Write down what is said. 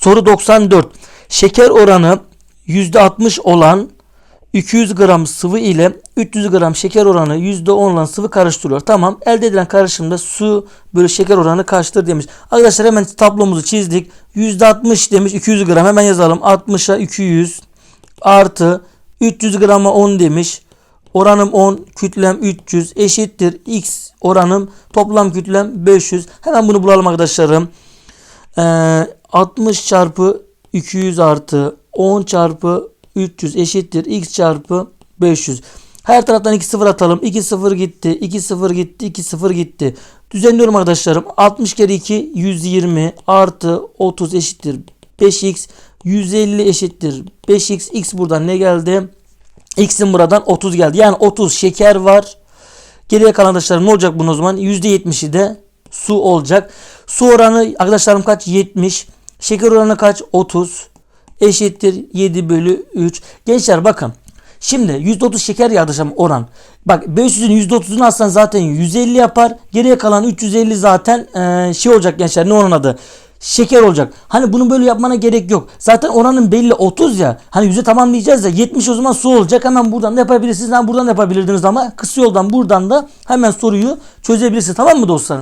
Soru 94. Şeker oranı %60 olan 200 gram sıvı ile 300 gram şeker oranı %10 olan sıvı karıştırılıyor. Tamam. Elde edilen karışımda su bölü şeker oranı kaçtır demiş. Arkadaşlar hemen tablomuzu çizdik. %60 demiş 200 gram. Hemen yazalım. 60'a 200 artı 300 grama 10 demiş. Oranım 10, kütlem 300 eşittir. X oranım toplam kütlem 500. Hemen bunu bulalım arkadaşlarım. Ee, 60 çarpı 200 artı 10 çarpı 300 eşittir. X çarpı 500. Her taraftan 2 sıfır atalım. 2 sıfır gitti. 2 sıfır gitti. 2 sıfır gitti. Düzenliyorum arkadaşlarım. 60 kere 2 120 artı 30 eşittir. 5x 150 eşittir. 5x x buradan ne geldi? X'in buradan 30 geldi. Yani 30 şeker var. Geriye kalan arkadaşlarım ne olacak bunun o zaman? %70'i de su olacak. Su oranı arkadaşlarım kaç? 70. Şeker oranı kaç? 30. Eşittir 7 bölü 3. Gençler bakın. Şimdi %30 şeker ya arkadaşlarım oran. Bak 500'ün %30'unu alsan zaten 150 yapar. Geriye kalan 350 zaten eee, şey olacak gençler. Ne onun adı? Şeker olacak. Hani bunu böyle yapmana gerek yok. Zaten oranın belli 30 ya. Hani yüze tamamlayacağız ya 70 o zaman su olacak. Hemen buradan da yapabilirsiniz. Hemen buradan da yapabilirdiniz ama kısa yoldan buradan da hemen soruyu çözebilirsiniz. Tamam mı dostlarım?